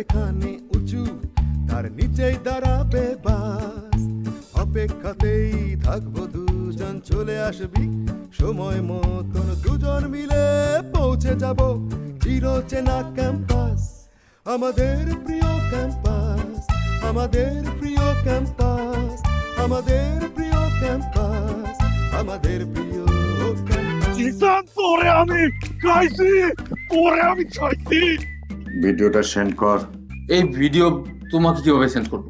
এখানে উঁচু, তার নিচেই দাঁড়াবে বাস। অপেক্ষাতেই থাকব দুজন, চলে আসবি। সময় মতন দুজন মিলে পৌঁছে যাব। চির চেনা ক্যাম্পাস, আমাদের প্রিয় ক্যাম্পাস, আমাদের প্রিয় ক্যাম্পাস, আমাদের প্রিয় ক্যাম্পাস, আমাদের প্রিয় ক্যাম্পাস। তোরে আমি খাইছি, তোরে আমি খাইছি ভিডিওটা সেন্ড কর। এই ভিডিও তোমাকে কীভাবে সেন্ড করব?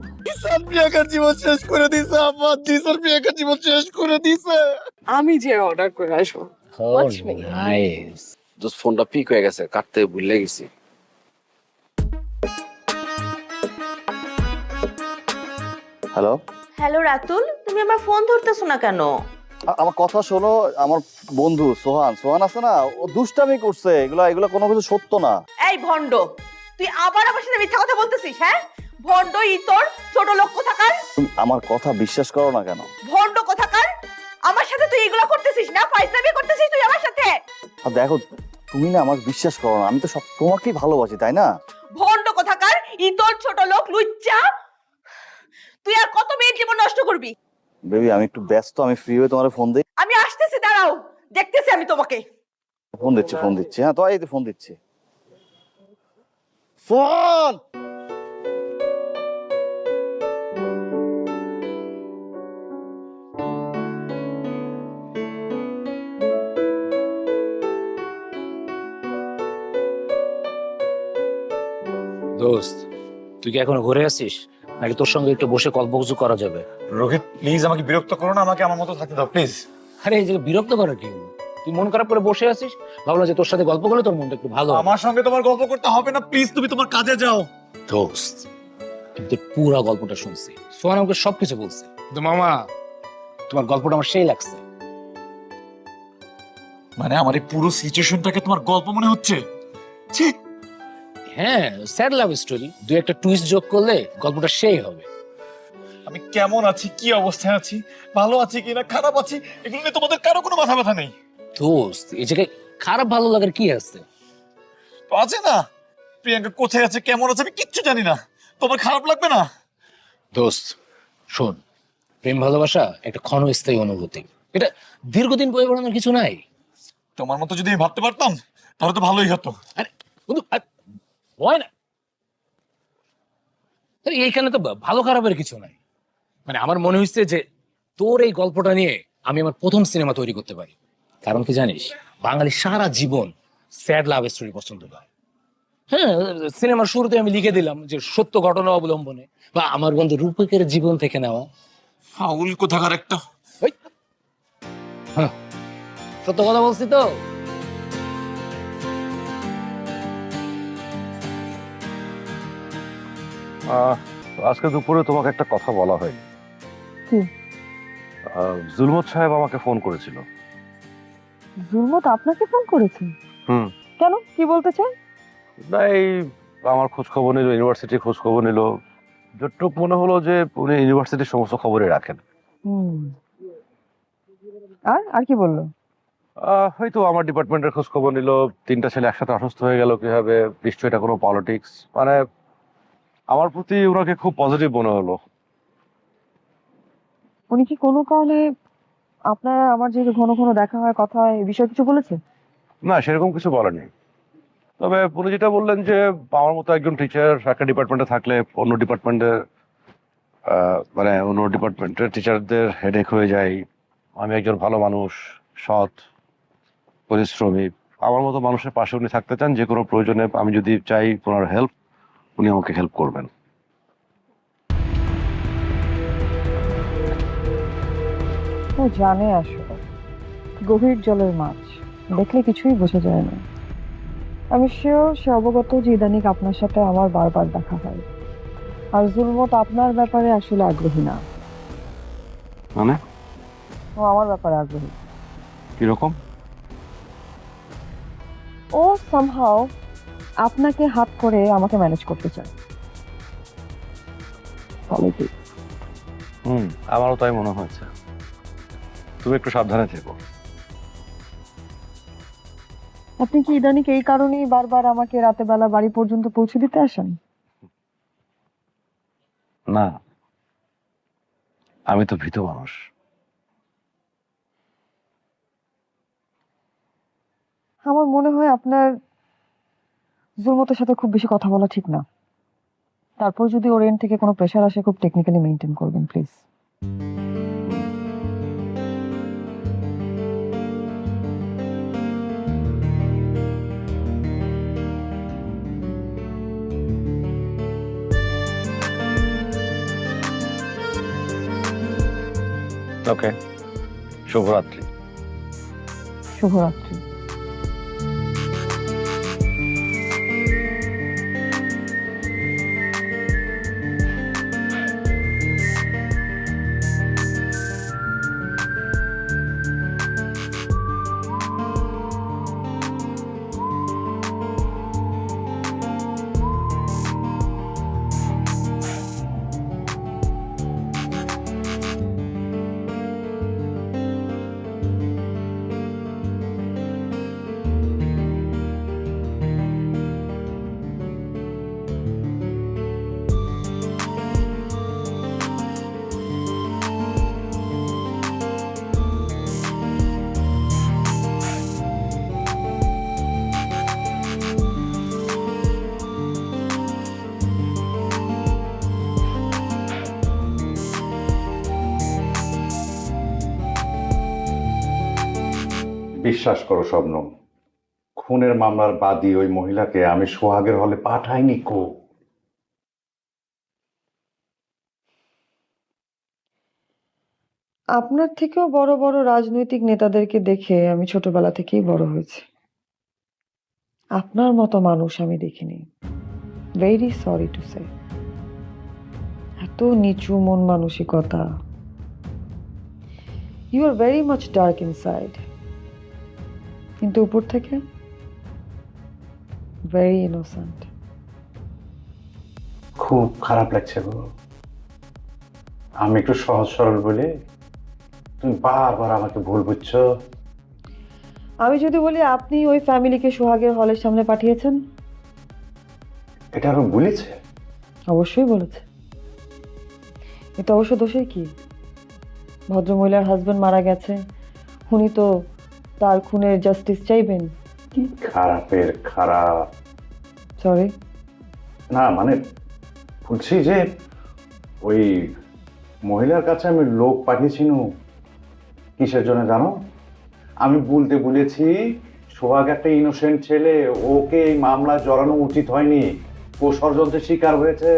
প্রিয়াকার জীবন শেষ করে দিছে আমার জিসান প্রিয়াকার জীবন শেষ করে দিছে? আমি যে অর্ডার করে আসব। Watch me. নাইস দোস্ত ফোনটা পিক হয়ে গেছে কাটতে ভুলে গেছি। হ্যালো হ্যালো রাতুল তুমি আমার ফোন ধরতেছো না কেন? আমার কথা শোনো আমার বন্ধু সোহান সোহান আছে না ও দুষ্টামি করছে এগুলা এগুলা কোনো কিছু সত্য না। এই ভন্ড তুই আবার আমার সাথে মিথ্যা কথা বলতেছিস হ্যাঁ? ভন্ড ইতর ছোট লোক কোথাকার? তুমি আমার কথা বিশ্বাস করো না কেন? ভন্ড কোথাকার? আমার সাথে তুই এগুলো করতেছিস না? ফাইজলামি করতেছিস তুই আমার সাথে? আর দেখো তুমি না আমাকে বিশ্বাস করো না আমি তো সব তোমাকেই ভালোবাসি তাই না? ভন্ড কোথাকার? ইতর ছোট লোক লুচ্চা? তুই আর কত মেয়ের জীবন নষ্ট করবি? বেবি আমি একটু ব্যস্ত আমি ফ্রি হয়ে তোমার ফোন দিই। আমি আসতেছি দাঁড়াও। দেখতেছি আমি তোমাকে। ফোন দিচ্ছি ফোন দিচ্ছি হ্যাঁ তো এই তো ফোন দিচ্ছি। ফোন দোস্ত তুই কি এখনও ঘুরে আসিস? নাকি তোর সঙ্গে একটু বসে গল্পগুজু করা যাবে? রোহিত প্লিজ আমাকে বিরক্ত করো না আমাকে আমার মতো থাকতে দাও প্লিজ আরে এই যে বিরক্ত করার কি? তুই মন খারাপ করে বসে আছিস? ভাবলাম যে তোর সাথে গল্প করলে তোর মনটা একটু ভালো হবে। আমার সঙ্গে তোমার গল্প করতে হবে না প্লিজ তুমি তোমার কাজে যাও। দোস্ত। কিন্তু পুরো গল্পটা শুনছি। সোহান আমাকে সবকিছু বলছে। কিন্তু মামা তোমার গল্পটা আমার সেই লাগছে। মানে আমার এই পুরো সিচুয়েশনটাকে তোমার গল্প মনে হচ্ছে? ছি! হ্যাঁ স্যাড লাভ স্টোরি দুই একটা টুইস্ট যোগ করলে গল্পটা সেই হবে। আমি কেমন আছি কি অবস্থায় আছি ভালো আছি কিনা খারাপ আছি এগুলো নিয়ে তোমাদের কারও কোনো মাথা ব্যথা নেই। দোস্ত এই জায়গায় খারাপ ভালো লাগার কি আছে? তো আছে না। প্রিয়াঙ্কা কোথায় আছে কেমন আছে আমি কিচ্ছু জানি না। তোমার খারাপ লাগবে না? দোস্ত শোন প্রেম ভালোবাসা একটা ক্ষণস্থায়ী অনুভূতি। এটা দীর্ঘদিন বয়ে বেড়ানোর কিছু নাই। তোমার মতো যদি আমি ভাবতে পারতাম তাহলে তো ভালোই হতো। আরে বন্ধু হয় না এইখানে তো ভালো খারাপের কিছু নাই। মানে আমার মনে হচ্ছে যে তোর এই গল্পটা নিয়ে আমি আমার প্রথম সিনেমা তৈরি করতে পারি। কারণ কি জানিস? বাঙালি সারা জীবন স্যাড লাভ স্টোরি পছন্দ করে। হ্যাঁ সিনেমার শুরুতে আমি লিখে দিলাম যে সত্য ঘটনা অবলম্বনে বা আমার বন্ধু রূপকের জীবন থেকে নেওয়া। ফাউল কোথাকার একটা। হ্যাঁ, সত্য কথা বলছি তো? আজকে দুপুরে তোমাকে একটা কথা বলা হয়নি কি? জুলমত সাহেব আমাকে ফোন করেছিল। জুলমত আপনাকে ফোন করেছে? হুম। কেন? কি বলতে চাই না এই আমার খোঁজ খবর নিল ইউনিভার্সিটির খোঁজ খবর নিল। যতটুক মনে হলো যে উনি ইউনিভার্সিটির সমস্ত খবরই রাখেন। আর আর কি বলল? হয়তো আমার ডিপার্টমেন্টের খোঁজ খবর নিল। তিনটা ছেলে একসাথে অসুস্থ হয়ে গেল কীভাবে নিশ্চয়ই এটা কোনো পলিটিক্স মানে আমার প্রতি ওনাকে খুব পজিটিভ মনে হলো। উনি কি কোনো কারণে আপনারা আমার যে ঘন ঘন দেখা হয় কথা হয় এই বিষয়ে কিছু বলেছে না সেরকম কিছু বলেনি তবে উনি যেটা বললেন যে আমার মতো একজন টিচার একটা ডিপার্টমেন্টে থাকলে অন্য ডিপার্টমেন্টের মানে অন্য ডিপার্টমেন্টের টিচারদের হেডেক হয়ে যায়। আমি একজন ভালো মানুষ সৎ পরিশ্রমী। আমার মতো মানুষের পাশে উনি থাকতে চান যে কোনো প্রয়োজনে আমি যদি চাই ওনার হেল্প উনি আমাকে হেল্প করবেন। ও জানে আসলে। গভীর জলের মাছ। দেখলে কিছুই বোঝা যায় না। আমি শিওর সে অবগত যে ইদানিক আপনার সাথে আমার বারবার দেখা হয়। আর জুলমত আপনার ব্যাপারে আসলে আগ্রহী না। মানে? ও আমার ব্যাপারে আগ্রহী। কীরকম? ও সামহাও আপনাকে হাত করে আমাকে ম্যানেজ করতে চায়. হুম আমারও তাই মনে হয়েছে। তুমি একটু সাবধানে থেকো। আপনি কি ইদানিক এই কারণেই বারবার আমাকে রাতে বেলা বাড়ি পর্যন্ত পৌঁছে দিতে আসেন? না। আমি তো ভীত মানুষ। আমার মনে হয় আপনার জুলমতের সাথে খুব বেশি কথা বলা ঠিক না। তারপর যদি ওর এন্ড থেকে কোনো প্রেশার আসে খুব টেকনিক্যালি মেনটেন করবেন প্লিজ ওকে শুভরাত্রি। শুভরাত্রি। বিশ্বাস করো শবনম খুনের মামলার বাদী ওই মহিলাকে আমি সোহাগের হলে পাঠাইনি কো? আপনার থেকেও বড় বড় রাজনৈতিক নেতাদেরকে দেখে আমি ছোটবেলা থেকেই বড় হয়েছি। আপনার মতো মানুষ আমি দেখিনি। ভেরি সরি টু সে এত নিচু মন মানসিকতা। You are very much dark inside কিন্তু উপর থেকে ভেরি ইনোসেন্ট খুব খারাপ লাগছে গো। আমি একটু সহজ সরল বলে তুমি বারবার আমাকে ভুল বুঝছ। আমি যদি বলি আপনি ওই ফ্যামিলিকে সোহাগের হলের সামনে পাঠিয়েছেন? এটা আরও বলেছে? অবশ্যই বলেছে। এতে অবশ্য দোষের কি? ভদ্রমহিলার হাজবেন্ড মারা গেছে উনি তো তার খুনের জাস্টিস চাইবেন? কি খারাপের খারাপ? সরি না মানে বলছি যে ওই মহিলার কাছে আমি লোক পাঠিয়েছিল কিসের জন্য জানো? আমি বলতে বলেছি সোহাগ একটা ইনোসেন্ট ছেলে ওকে এই মামলা জড়ানো উচিত হয়নি। ও ষড়যন্ত্রের শিকার হয়েছে।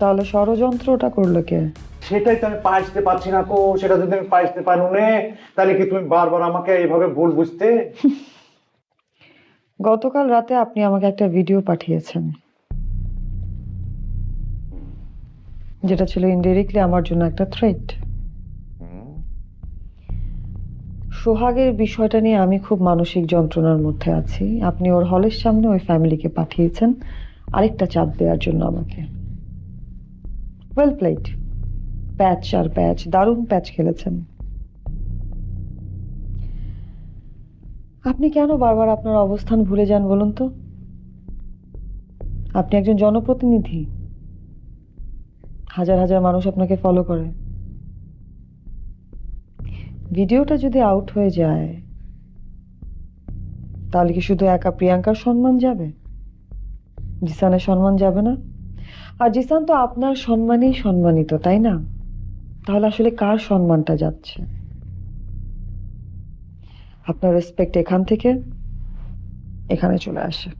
তাহলে ষড়যন্ত্রটা করল কে? সেটাই তো আমি পাইতে পারছি না কো, সেটা যদি আমি পাইতে পারু নে, তাহলে কি তুমি বারবার আমাকে এইভাবে ভুল বুঝতে? গতকাল রাতে আপনি আমাকে একটা ভিডিও পাঠিয়েছেন। যেটা ছিল ইনডিরেক্টলি আমার জন্য একটা থ্রেট সোহাগের বিষয়টা নিয়ে আমি খুব মানসিক যন্ত্রণার মধ্যে আছি। আপনি ওর হলের সামনে ওই ফ্যামিলিকে পাঠিয়েছেন। আরেকটা চাপ দেওয়ার জন্য আমাকে। ওয়েল প্লেড প্যাচ আর প্যাচ, দারুণ প্যাচ খেলেছেন। আপনি কেন বারবার আপনার অবস্থান ভুলে যান বলুন তো? আপনি একজন জনপ্রতিনিধি। হাজার হাজার মানুষ আপনাকে ফলো করে। ভিডিওটা যদি আউট হয়ে যায়, তাহলে কি শুধু একা প্রিয়াঙ্কার সম্মান যাবে? জিসানের সম্মান যাবে না? আর জিসান তো আপনার সম্মানেই সম্মানিত, তাই না? তাহলে আসলে কার সম্মানটা যাচ্ছে? আপনার রেসপেক্ট এখান থেকে, এখানে চলে আসে।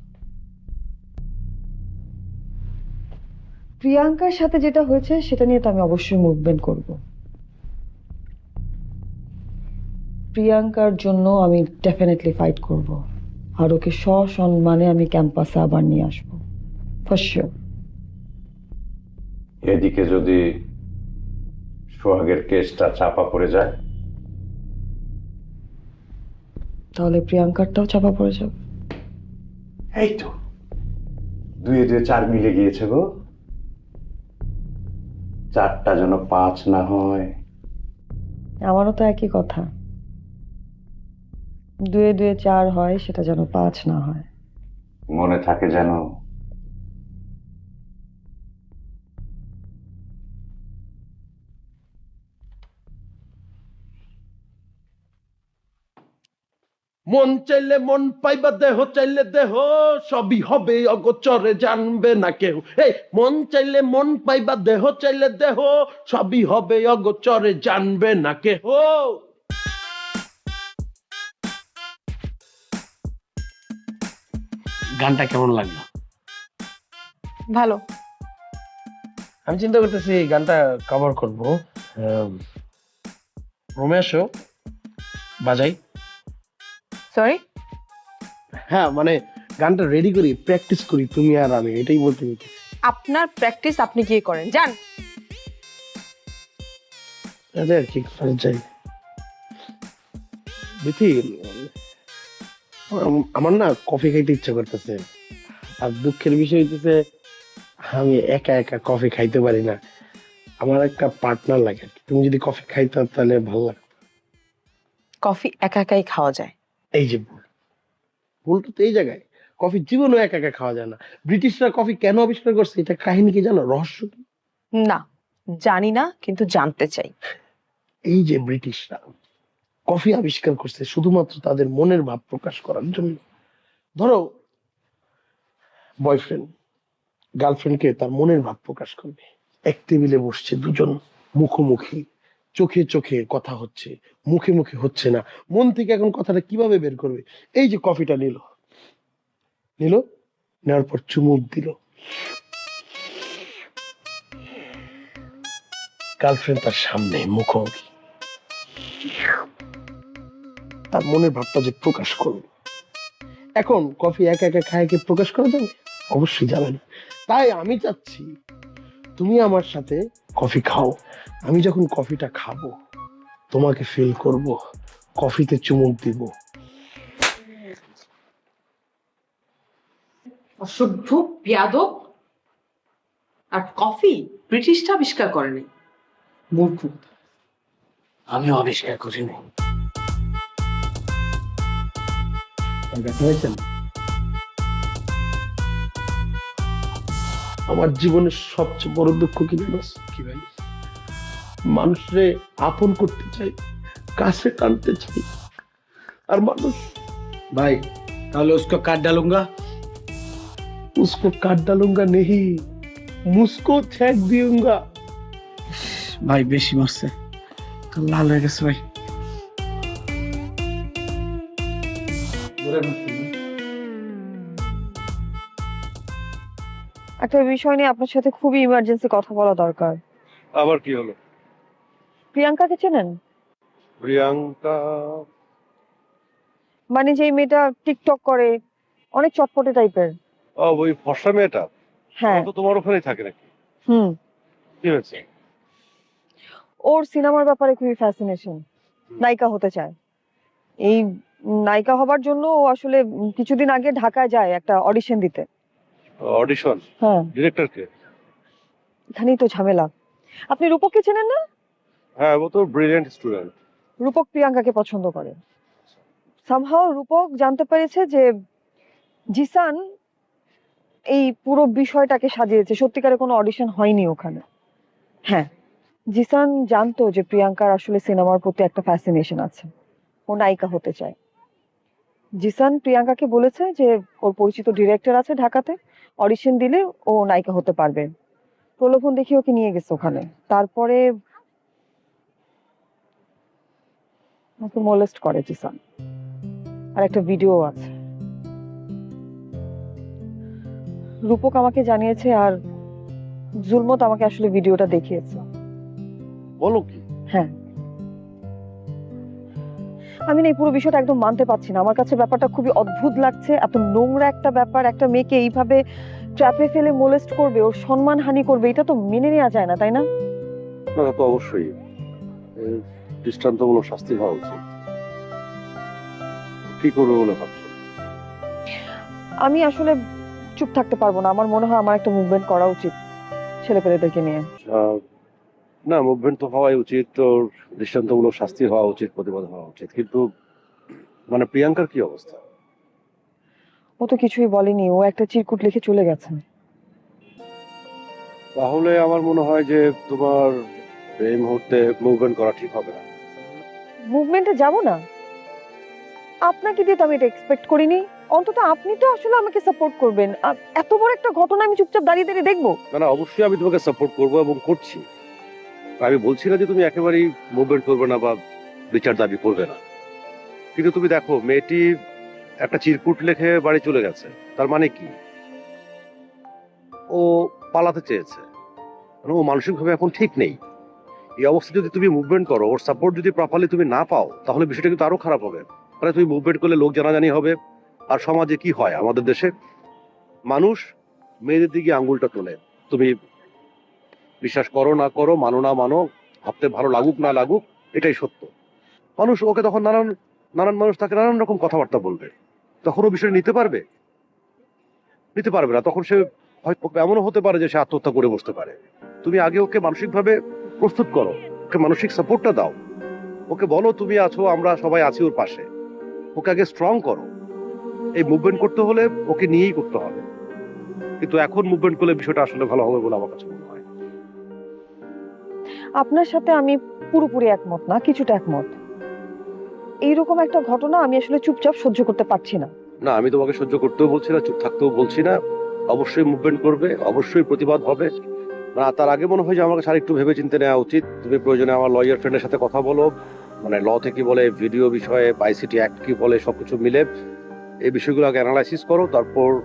প্রিয়াঙ্কার সাথে যেটা হয়েছে, সেটা নিয়ে তো আমি অবশ্যই মুভমেন্ট করব। প্রিয়াঙ্কার জন্য আমি ডেফিনেটলি ফাইট করব। আর ওকে সসম্মানে আমি ক্যাম্পাসে আবার নিয়ে আসব। ফর শিওর এদিকে যদি সোহাগের কেসটা চাপা পড়ে যায়। তাহলে প্রিয়াঙ্কারটাও চাপা পড়ে যাবে। এই তো। দুয়ে দুয়ে চার মিলে গিয়েছে গো। চারটা যেন পাঁচ না হয়। আমারও তো একই কথা। দুয়ে দুয়ে চার হয় সেটা যেন পাঁচ না হয়। মনে থাকে যেন মন চাইলে মন পাইবা দেহ চাইলে দেহ সবই হবে অগোচরে জানবে না কেউ এই মন চাইলে মন পাইবা দেহ চাইলে দেহ সবই হবে অগোচরে জানবে না কেহ। গানটা কেমন লাগল? ভালো। আমি চিন্তা করতেছি এই গানটা কভার করব। রমেশও বাজাই। সরি হ্যাঁ মানে গানটা রেডি করি প্র্যাকটিস করি তুমি আর আমি এটাই বলতে চাইছি আপনার প্র্যাকটিস আপনি গিয়ে করেন যান। আরে আর কি করা যায়? বিথি আমার না কফি খাইতে ইচ্ছা করতেছে। আর দুঃখের বিষয় হইতেছে আমি একা একা কফি খাইতে পারি না। আমার একটা পার্টনার লাগে তুমি যদি কফি খাইতে তাহলে ভালো লাগতো। কফি একা একাই খাওয়া যায়। এই যে ভুল। ভুলটা তো এই জায়গায়। কফি জীবনও একা একা খাওয়া যায় না। ব্রিটিশরা কফি কেন আবিষ্কার করছে এটা কাহিনী কি জানো? রহস্য কি? না জানি না কিন্তু জানতে চাই। এই যে ব্রিটিশরা কফি আবিষ্কার করছে শুধুমাত্র তাদের মনের ভাব প্রকাশ করার জন্য। ধরো বয়ফ্রেন্ড গার্লফ্রেন্ডকে তার মনের ভাব প্রকাশ করবে। এক টেবিলে বসছে দুজন মুখোমুখি। চোখে চোখে কথা হচ্ছে, মুখে মুখে হচ্ছে না। মন থেকে এখন কথাটা কীভাবে বের করবে? এই যে কফিটা নিল। নিল, নেওয়ার পর চুমুক দিল। গার্লফ্রেন্ড তার সামনে, মুখোমুখি। তার মনের ভাবটা যে প্রকাশ করবে। এখন কফি একা একা খায় কি প্রকাশ করা যাবে? অবশ্যই যাবে না। তাই আমি চাচ্ছি, তুমি আমার সাথে কফি খাও। আমি যখন কফিটা খাব তোমাকে ফিল করব কফিতে চুমুক দিব। অসভ্য পেয়াদব আর কফি ব্রিটিশটা আবিষ্কার করেনি। মূর্খ। আমি আবিষ্কার করিনি। আমার জীবনের সবচেয়ে বড় দুঃখ কি জানোস কি ভাই? মানুষে আপন করতে চাই কাছে টানতে চাই। আর মানুষ ভাই তাহলে উসকো কাট ডালুঙ্গা? উসকো কাট ডালুঙ্গা নেহি মুসকো ছ্যাক দিউঙ্গা। ভাই বেশি মারছে। লাল হয়ে গেছে ভাই। একটা আচ্ছা, বিষয় নিয়ে আপনার সাথে খুবই ইমার্জেন্সি কথা বলা দরকার। আবার কি হলো? প্রিয়াঙ্কাকে চেনেন? প্রিয়াঙ্কা। মানে যে মেয়েটা টিকটক করে অনেক চটপটে টাইপের। ও ওই ফর্সা মেয়েটা? হ্যাঁ। তো তোমার ওখানেই থাকে নাকি? হুম। কি হয়েছে? ওর সিনেমার ব্যাপারে খুবই ফ্যাসিনেশন নায়িকা হতে চায়। এই নায়িকা হবার জন্য ও আসলে কিছুদিন আগে ঢাকায় যায় একটা অডিশন দিতে। অডিশন হ্যাঁ। ডিরেক্টরকে এখানেই তো ঝামেলা। আপনি রূপককে চেনেন না? হ্যাঁ ও তো ব্রিলিয়েন্ট স্টুডেন্ট রূপক প্রিয়াঙ্কাকে পছন্দ করে। সামহাও রূপক জানতে পেরেছে যে জিসান এই পুরো বিষয়টাকে সাজিয়েছে। সত্যিকারে কোনো অডিশন হয়নি ওখানে। হ্যাঁ জিসান জানতো যে প্রিয়াঙ্কার আসলে সিনেমার প্রতি একটা ফ্যাসিনেশন আছে। ও নায়িকা হতে চায়। জিসান প্রিয়াঙ্কাকে বলেছে যে ওর পরিচিত ডিরেক্টর আছে ঢাকাতে। অডিশন দিলে ও নায়িকা হতে পারবে। প্রলোভন দেখিয়ে ওকে নিয়ে গেছে ওখানে। তারপরে ওকে মোলেস্ট করে জিসান। আর একটা ভিডিও আছে। রূপক আমাকে জানিয়েছে আর জুলমত আমাকে আসলে ভিডিওটা দেখিয়েছে। বলো কি? হ্যাঁ। আমি না এই পুরো বিষয়টা একদম মানতে পারছি না। আমার কাছে ব্যাপারটা খুবই অদ্ভুত লাগছে। এত নোংরা একটা ব্যাপার একটা মেয়েকে এইভাবে ট্র্যাপে ফেলে মোলেস্ট করবে ওর সম্মান হানি করবে এটা তো মেনে নেওয়া যায় না তাই না? না তো অবশ্যই। দৃষ্টান্তমূলক শাস্তি হওয়া উচিত। কি করবে বলে ভাবছ? আমি আসলে চুপ থাকতে পারব না। আমার মনে হয় আমার একটা মুভমেন্ট করা উচিত ছেলেপেলেদেরকে নিয়ে। না মুভমেন্ট তো হওয়াই উচিত। তোর দৃষ্টান্তমূলক শাস্তি হওয়া উচিত প্রতিবাদ হওয়া উচিত। কিন্তু মানে প্রিয়াঙ্কার কি অবস্থা? ও তো কিছুই বলেনি। ও একটা চিরকুট লিখে চলে গেছে। তাহলে আমার মনে হয় যে তোমার এই মুহূর্তে মুভমেন্ট করা ঠিক হবে না। মুভমেন্টে যাব না? আপনাকে দিয়ে তো আমি এটা এক্সপেক্ট করিনি। অন্তত আপনি তো আসলে আমাকে সাপোর্ট করবেন। এত বড় একটা ঘটনা আমি চুপচাপ দাঁড়িয়ে দাঁড়িয়ে দেখব? না না, অবশ্যই আমি তোমাকে সাপোর্ট করব এবং করছি। আমি বলছি না যে তুমি একেবারেই মুভমেন্ট করবে না বা বিচার দাবি করবে না। কিন্তু তুমি দেখো, মেয়েটি একটা চিরকুট লেখে বাড়ি চলে গেছে। তার মানে কি? ও পালাতে চেয়েছে। মানে ও মানসিকভাবে এখন ঠিক নেই। এই অবস্থা যদি তুমি মুভমেন্ট করো ওর সাপোর্ট যদি প্রপারলি তুমি না পাও, তাহলে বিষয়টা কিন্তু আরও খারাপ হবে। মানে তুমি মুভমেন্ট করলে লোক জানাজানি হবে, আর সমাজে কি হয় আমাদের দেশে? মানুষ মেয়েদের দিকে আঙ্গুলটা তোলে। তুমি বিশ্বাস করো না করো, মানো না মানো, ভাবতে ভালো লাগুক না লাগুক, এটাই সত্য। মানুষ ওকে তখন নানান নানান মানুষ তাকে নানান রকম কথাবার্তা বলবে। তখন ও বিষয় নিতে পারবে? নিতে পারবে না। তখন সে হয়তো এমনও হতে পারে যে সে আত্মহত্যা করে বসতে পারে। তুমি আগে ওকে মানসিকভাবে প্রস্তুত করো ওকে মানসিক সাপোর্টটা দাও। ওকে বলো তুমি আছো আমরা সবাই আছি ওর পাশে। ওকে আগে স্ট্রং করো। এই মুভমেন্ট করতে হলে ওকে নিয়েই করতে হবে। কিন্তু এখন মুভমেন্ট করলে বিষয়টা আসলে ভালো হবে বলে আমার কাছে মনে হয়। আপনার সাথে আমি পুরোপুরি একমত না কিছুটা একমত। এইরকম একটা ঘটনা আমি আসলে চুপচাপ সহ্য করতে পারছি না। না আমি তোমাকে সহ্য করতেও বলছি না চুপ থাকতেও বলছি না। অবশ্যই মুভমেন্ট করবে অবশ্যই প্রতিবাদ হবে। না তার আগে মনে হয় যে আমাকে স্যার একটু ভেবে চিন্তে নেওয়া উচিত। তুমি প্রয়োজনে আমার লয়ার ফ্রেন্ডের সাথে কথা বলো। মানে ল থেকে বলে ভিডিও বিষয়ে আইসিটি অ্যাক্ট কি বলে সবকিছু মিলে এই বিষয়গুলো আগে অ্যানালাইসিস করো তারপর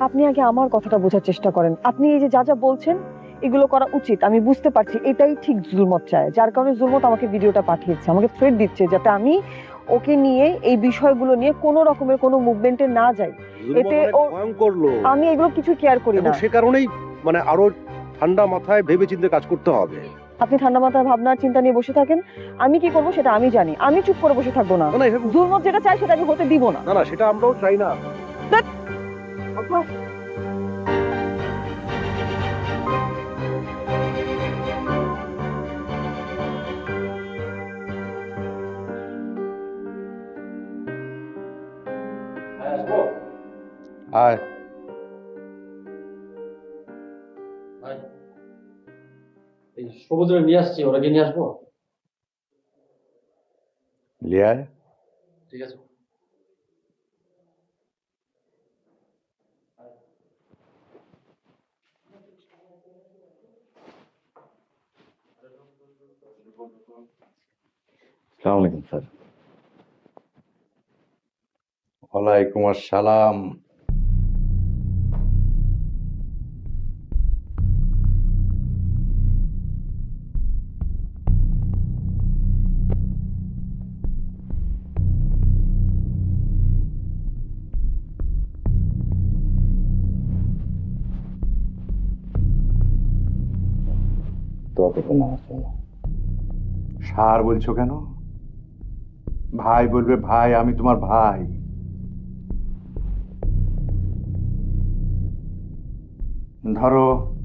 আপনি আগে আমার কথাটা বোঝার চেষ্টা করেন। আপনি এই যে যা যা বলছেন এগুলো করা উচিত। আমি বুঝতে পারছি এটাই ঠিক জুলমত চায়। যার কারণে জুলমত আমাকে ভিডিওটা পাঠিয়েছে আমাকে থ্রেড দিচ্ছে যাতে আমি ওকে নিয়ে এই বিষয়গুলো নিয়ে কোনো রকমের কোনো মুভমেন্টে না যাই। এতে ও- ভয়ঙ্কর আমি এগুলো কিছু কেয়ার করি না। সে কারণেই মানে আরও ঠান্ডা মাথায় ভেবে চিন্তে কাজ করতে হবে। আপনি ঠান্ডা মাথায় ভাবনার চিন্তা নিয়ে বসে থাকেন। আমি কি করব সেটা আমি জানি। আমি চুপ করে বসে থাকব না। না এভাবে- জুলমত যেটা চাই সেটা আমি হতে দিব না। না না সেটা আমরাও চাই না। আয়। সবুজের নিয়ে আসছি ওরা কি নিয়ে আসব? লিয়ায় ঠিক আছে। সালাম আলাইকুম স্যার। ওয়ালাইকুম আসসালাম। সার বলছো কেন? ভাই বলবে ভাই আমি তোমার ভাই। ধরো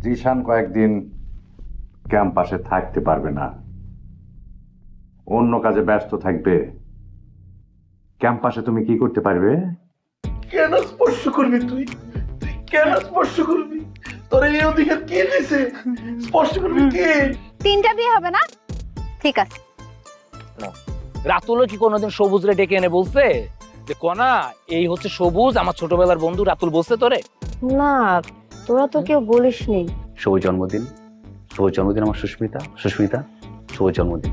জিশান কয়েকদিন ক্যাম্পাসে থাকতে পারবে না। অন্য কাজে ব্যস্ত থাকবে। ক্যাম্পাসে তুমি কি করতে পারবে? কেন স্পর্শ করবি তুই? তুই কেন স্পর্শ করবি? তোর এই অধিকার কে দিছে? স্পর্শ করবি কে? তিনটা বিয়ে হবে না? ঠিক আছে। রাতুলও কি কোনোদিন সবুজরে ডেকে এনে বলছে? যে কনা এই হচ্ছে সবুজ আমার ছোটবেলার বন্ধু রাতুল বলছে তোরে? না তোরা তো কেউ বলিসনি। শুভ জন্মদিন। শুভ জন্মদিন আমার সুস্মিতা সুস্মিতা শুভ জন্মদিন।